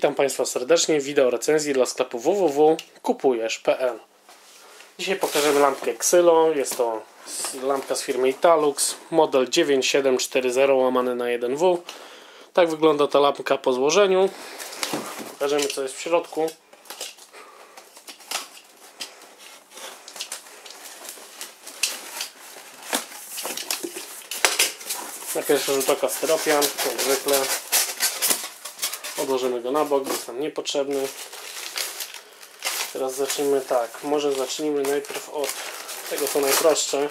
Witam Państwa serdecznie w wideo recenzji dla sklepu www.kupujesz.pl Dzisiaj pokażemy lampkę Xylo. Jest to lampka z firmy Italux, model 9740 łamany na 1W. Tak wygląda ta lampka po złożeniu. Pokażemy co jest w środku. Na pierwszy rzut oka styropian, jak zwykle. Odłożymy go na bok, jest nam niepotrzebny. Teraz zacznijmy tak. Może zacznijmy najpierw od tego co najprostsze,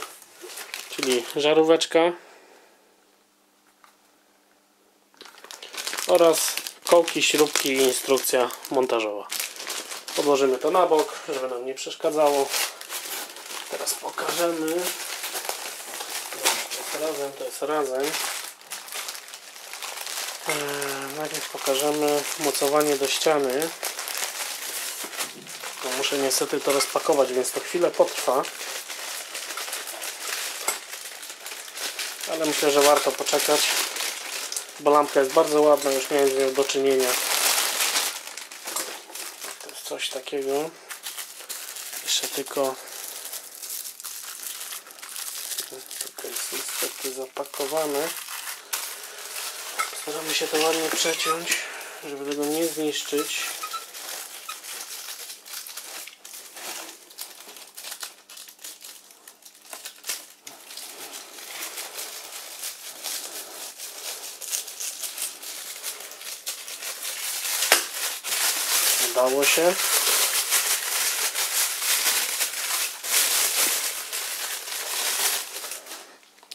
czyli żaróweczka oraz kołki, śrubki i instrukcja montażowa. Odłożymy to na bok, żeby nam nie przeszkadzało. Teraz pokażemy. To jest razem, to jest razem. Najpierw pokażemy mocowanie do ściany. Bo muszę niestety to rozpakować, więc to chwilę potrwa. Ale myślę, że warto poczekać, bo lampka jest bardzo ładna, już miałem z nią do czynienia. To jest coś takiego. Jeszcze tylko tutaj jest niestety zapakowane. Staramy się to ładnie przeciąć, żeby tego nie zniszczyć. Udało się.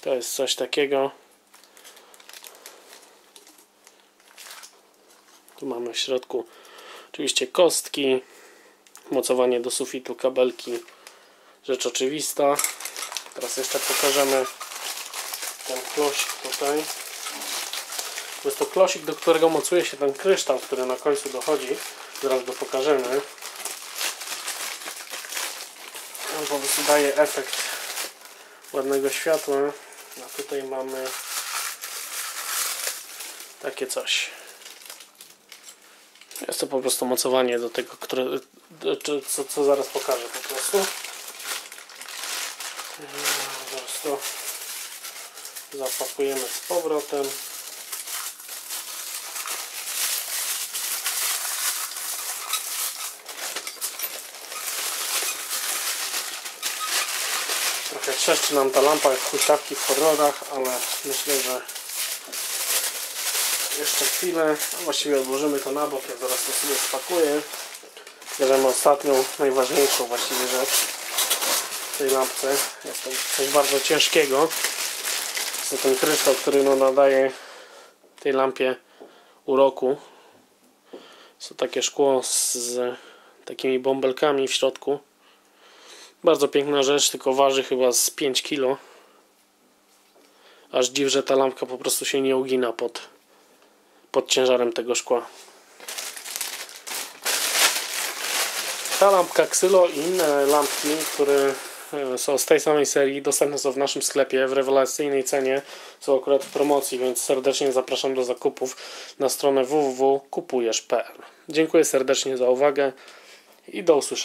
To jest coś takiego. Tu mamy w środku oczywiście kostki, mocowanie do sufitu, kabelki, rzecz oczywista. Teraz jeszcze pokażemy ten klosik tutaj. Jest to klosik, do którego mocuje się ten kryształ, który na końcu dochodzi. Zaraz go pokażemy. On po prostu daje efekt ładnego światła. A tutaj mamy takie coś. Jest to po prostu mocowanie do tego, które, co, co zaraz pokażę po prostu. Zaraz to zapakujemy z powrotem. Trochę trzeszczy nam ta lampa jak huśtawki w horrorach, ale myślę, że jeszcze chwilę, właściwie odłożymy to na bok, ja zaraz to sobie spakuję. Bierzemy ostatnią, najważniejszą właściwie rzecz w tej lampce. Jest to coś bardzo ciężkiego. Jest to ten kryształ, który no nadaje tej lampie uroku. Jest to takie szkło z takimi bąbelkami w środku. Bardzo piękna rzecz, tylko waży chyba z 5 kg. Aż dziw, że ta lampka po prostu się nie ugina pod, pod ciężarem tego szkła. Ta lampka Xylo i inne lampki, które są z tej samej serii, dostępne są w naszym sklepie w rewelacyjnej cenie. Są akurat w promocji, więc serdecznie zapraszam do zakupów na stronę www.kupujesz.pl. Dziękuję serdecznie za uwagę i do usłyszenia.